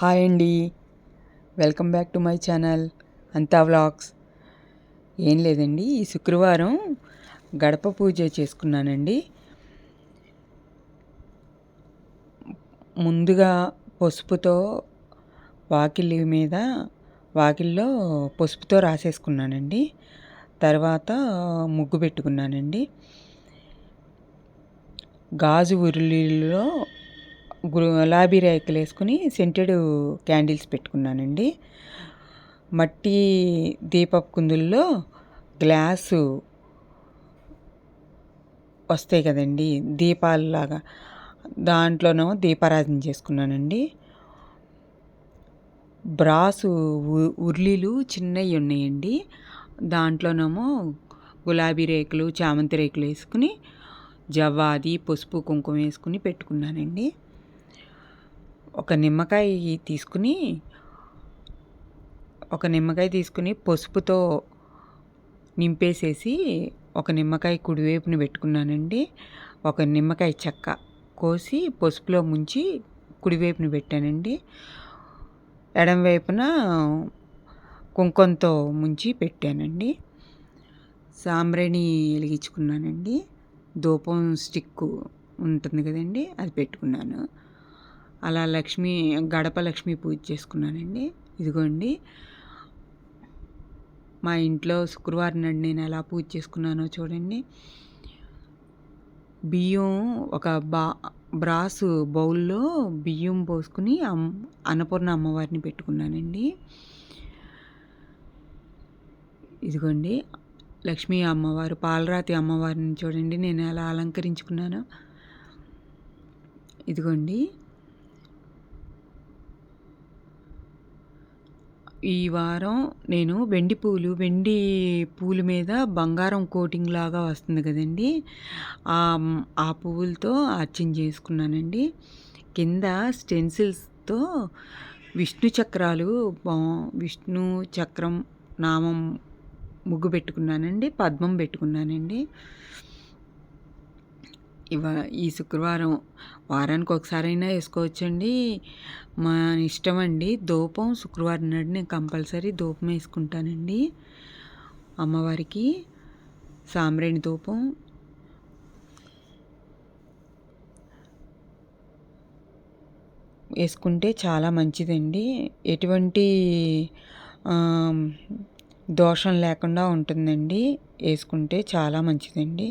Hi అండి. Welcome back to my channel అంతా vlogs. ఏం లేదండి ఈ శుక్రవారం గడప పూజ చేసుకున్నానండి. ముందుగా పసుపుతో వాకిలి మీద వాకిల్లో పసుపుతో రాసేసుకున్నానండి. తర్వాత ముగ్గు పెట్టుకున్నానండి. గాజు ఉరులీలో గులాబీ రేకులు వేసుకుని సెంటెడ్ క్యాండిల్స్ పెట్టుకున్నానండి. మట్టి దీపపు కుందుల్లో గ్లాసు వస్తాయి కదండి దీపాలలాగా. దాంట్లోనేమో దీపారాధన చేసుకున్నానండి. బ్రాసు ఉర్లీలు చిన్నవి ఉన్నాయండి. దాంట్లోనేమో గులాబీ రేకులు చామంతి రేకులు వేసుకుని జవ్వాది పసుపు కుంకుమ వేసుకుని పెట్టుకున్నానండి. ఒక నిమ్మకాయ తీసుకుని ఒక నిమ్మకాయ తీసుకుని పసుపుతో నింపేసేసి ఒక నిమ్మకాయ కుడివైపున పెట్టుకున్నానండి. ఒక నిమ్మకాయ చెక్క కోసి పసుపులో ముంచి కుడివైపున పెట్టానండి. ఎడం వైపున కుంకుమతో ముంచి పెట్టానండి. సాంబ్రాణి వెలిగించుకున్నానండి. ధూపం స్టిక్ ఉంటుంది కదండి అది పెట్టుకున్నాను. అలా లక్ష్మీ గడప లక్ష్మీ పూజ చేసుకున్నానండి. ఇదిగోండి. మా ఇంట్లో శుక్రవారం నాడు నేను ఎలా పూజ చేసుకున్నానో చూడండి. బియ్యం ఒక బా బ్రాసు బౌల్లో బియ్యం పోసుకుని అమ్ అన్నపూర్ణ అమ్మవారిని పెట్టుకున్నానండి. ఇదిగోండి. లక్ష్మీ అమ్మవారు పాలరాతి అమ్మవారిని చూడండి నేను ఎలా అలంకరించుకున్నానో. ఇదిగోండి. ఈ వారం నేను వెండి పూలు వెండి పూలు మీద బంగారం కోటింగ్ లాగా వస్తుంది కదండి. ఆ పువ్వులతో అర్చన చేసుకున్నానండి. కింద స్టెన్సిల్స్తో విష్ణు చక్రాలు విష్ణు చక్రం నామం ముగ్గు పెట్టుకున్నానండి పద్మం పెట్టుకున్నానండి. ఇవ ఈ శుక్రవారం వారానికి ఒకసారైనా వేసుకోవచ్చండి. మా ఇష్టం అండి ధూపం శుక్రవారం నాడు నేను కంపల్సరీ ధూపం వేసుకుంటానండి. అమ్మవారికి సాంబ్రేణి ధూపం వేసుకుంటే చాలా మంచిదండి. ఎటువంటి దోషం లేకుండా ఉంటుందండి. వేసుకుంటే చాలా మంచిదండి.